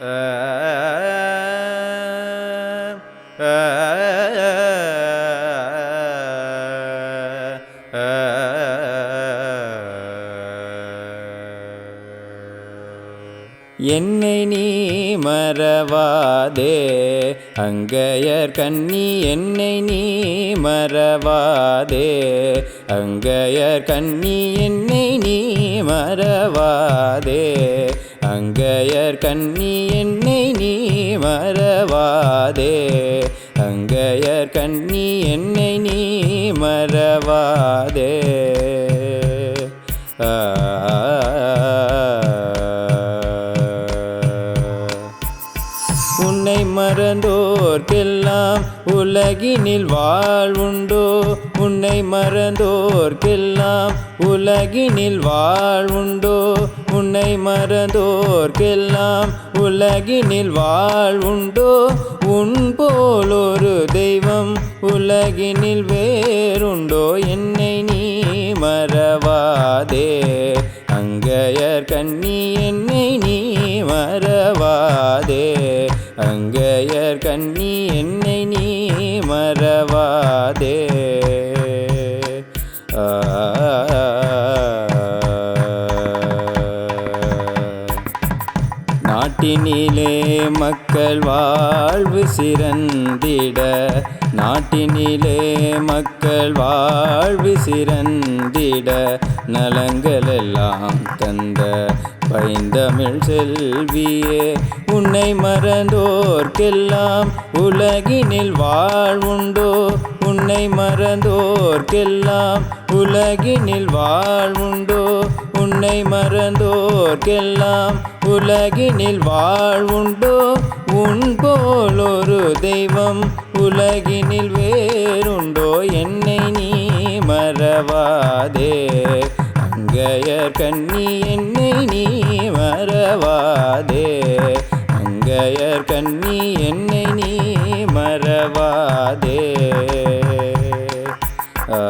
என்னை நீ மறவாதே அங்கையர் கண்ணி என்னை நீ மறவாதே அங்கையர் கண்ணி என்னை நீ மறவாதே. அங்கையர் கண்ணி என்னை நீ மறவாதே. அங்கையர் கண்ணி என்னை நீ மறவாதே. மறந்தோர்க்கெல்லாம் உலகினில் வாழ்வுண்டோ? உன்னை மறந்தோர்க்கெல்லாம் உலகினில் வாழ்வுண்டோ? உன்னை மறந்தோர்க்கெல்லாம் உலகினில் வாழ்வுண்டோ? உன் போலொரு தெய்வம் உலகினில் வேறுண்டோ? என்னை நீ மறவாதே. அங்கையர் கண்ணி என்னை நீ மறவாதே. அங்கையர் கண்ணி என்னை நீ மறவாதே. நாட்டினிலே மக்கள் வாழ்வு சிறந்திட நாட்டினிலே மக்கள் வாழ்வு சிறந்திட நலங்களெல்லாம் தந்த பைந்தமிழ் செல்வியே உன்னை மறந்தோர்க்கெல்லாம் உலகினில் வாழ்வுண்டோ? உன்னை மறந்தோர்க்கெல்லாம் உலகினில் வாழ்வுண்டோ? உன்னை மறந்தோர்க்கெல்லாம் உலகினில் வாழ்வுண்டோ? உன் போலொரு தெய்வம் உலகினில் வேறுண்டோ? என்னை நீ மறவாதே. அங்கையர் கண்ணி என்னை நீ மறவாதே. அங்கையர் கண்ணி என்னை நீ மறவாதே. ஆ